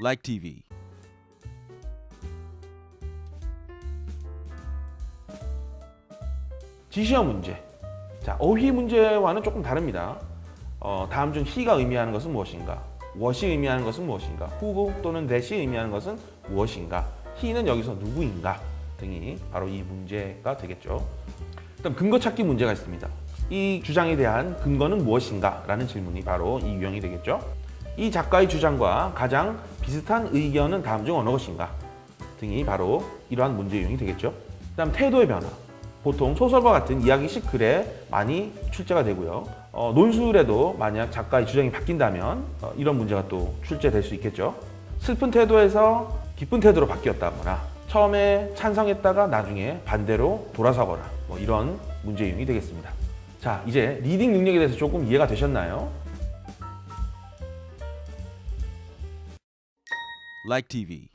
Like TV. 지시어 문제. 자, 어휘 문제와는 조금 다릅니다. 어, 다음 중 he가 의미하는 것은 무엇인가? what이 의미하는 것은 무엇인가? who 또는 that이 의미하는 것은 무엇인가? he는 여기서 누구인가? 등이 바로 이 문제가 되겠죠. 그다음 근거 찾기 문제가 있습니다. 이 주장에 대한 근거는 무엇인가? 라는 질문이 바로 이 유형이 되겠죠. 이 작가의 주장과 가장 비슷한 의견은 다음 중 어느 것인가? 등이 바로 이러한 문제 유형이 되겠죠. 그다음 태도의 변화. 보통 소설과 같은 이야기식 글에 많이 출제가 되고요. 어, 논술에도 만약 작가의 주장이 바뀐다면 어, 이런 문제가 또 출제될 수 있겠죠. 슬픈 태도에서 기쁜 태도로 바뀌었다거나 처음에 찬성했다가 나중에 반대로 돌아서거나 뭐 이런 문제 유형이 되겠습니다. 자, 이제 리딩 능력에 대해서 조금 이해가 되셨나요? Like TV.